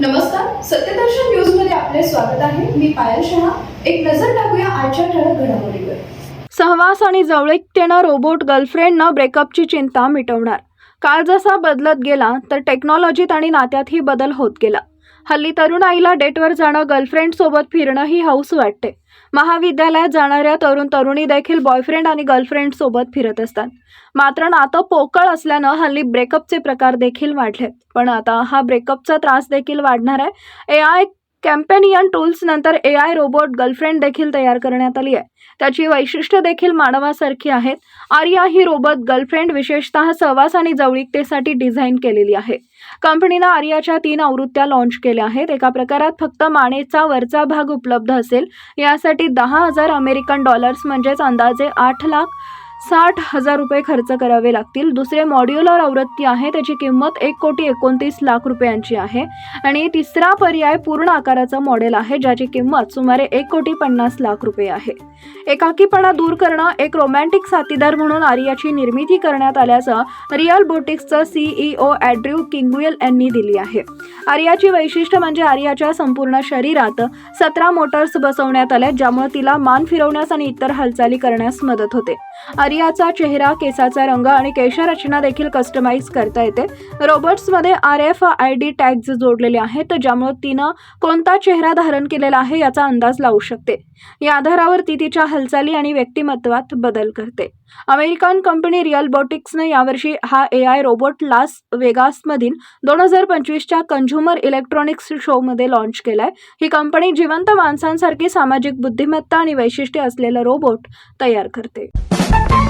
नमस्कार सत्यदर्शन न्यूजमध्ये आपले स्वागत आहे. मी पायल शहा. एक नजर टाकूया आजच्या ठळक घडामोडीवर. सहवास आणि जवळीकतेनं रोबोट गर्लफ्रेंडनं ब्रेकअपची चिंता मिटवणार. काळ जसा बदलत गेला तर टेक्नॉलॉजीत आणि नात्यातही बदल होत गेला. हल्ली तरुण आईला डेटवर जाणं गर्लफ्रेंडसोबत फिरणं ही हौस वाटते. महाविद्यालयात जाणाऱ्या तरुण तरुणी देखील बॉयफ्रेंड आणि गर्लफ्रेंडसोबत फिरत असतात. मात्र नातं पोकळ असल्यानं हल्ली ब्रेकअपचे प्रकार देखील वाढलेत. पण आता हा ब्रेकअपचा त्रास देखील वाढणार आहे. ए आय कॅम्पेनियन टूल्स नंतर ए आय रोबोट गर्लफ्रेंड देखील तयार करण्यात आली आहे. त्याची वैशिष्ट्य देखील मानवासारखी आहेत. आर्या ही रोबोट गर्लफ्रेंड विशेषतः सहवास आणि जवळीकतेसाठी डिझाईन केलेली आहे. कंपनीनं आर्याच्या तीन आवृत्त्या लॉन्च केल्या आहेत. एका प्रकारात फक्त मानेचा वरचा भाग उपलब्ध असेल. यासाठी दहा हजार अमेरिकन डॉलर्स म्हणजेच अंदाजे आठ लाख साठ हजार रुपये खर्च करावे लागतील. दुसरे मॉड्युलर आवृत्ती आहे. त्याची किंमत एक कोटी एकोणतीस लाख रुपयांची आहे. आणि तिसरा पर्याय पूर्ण आकाराचा मॉडेल आहे ज्याची किंमत सुमारे एक कोटी पन्नास लाख रुपये आहे. एकाकीपणा दूर करणं एक रोमॅन्टिक साथीदार म्हणून आर्याची निर्मिती करण्यात आल्याचं रिअल बोटिक्सचं सीईओ ॲड्र्यू किंगुएल यांनी दिली आहे. आर्याची वैशिष्ट्य म्हणजे आर्याच्या संपूर्ण शरीरात सतरा मोटर्स बसवण्यात आल्या ज्यामुळे तिला मान फिरवण्यास आणि इतर हालचाली करण्यास मदत होते. आर्याचा चेहरा केसाचा रंग आणि केशरचना देखील कस्टमाइज करता येते. रोबोट्समध्ये R F I D tags जोडलेले आहेत ज्यामुळे तिनं कोणता चेहरा धारण केलेला आहे याचा अंदाज लावू शकते. या आधारावर ती तिच्या हालचाली आणि व्यक्तिमत्वात बदल करते. अमेरिकन कंपनी रिअल बोटिक्सने यावर्षी हा ए आय रोबोट लास वेगासमधील दोन हजार पंचवीसच्या कंझ्युमर इलेक्ट्रॉनिक्स शोमध्ये लॉन्च केलाय. ही कंपनी जिवंत माणसांसारखी सामाजिक बुद्धिमत्ता आणि वैशिष्ट्ये असलेलं रोबोट तयार करते. Thank you.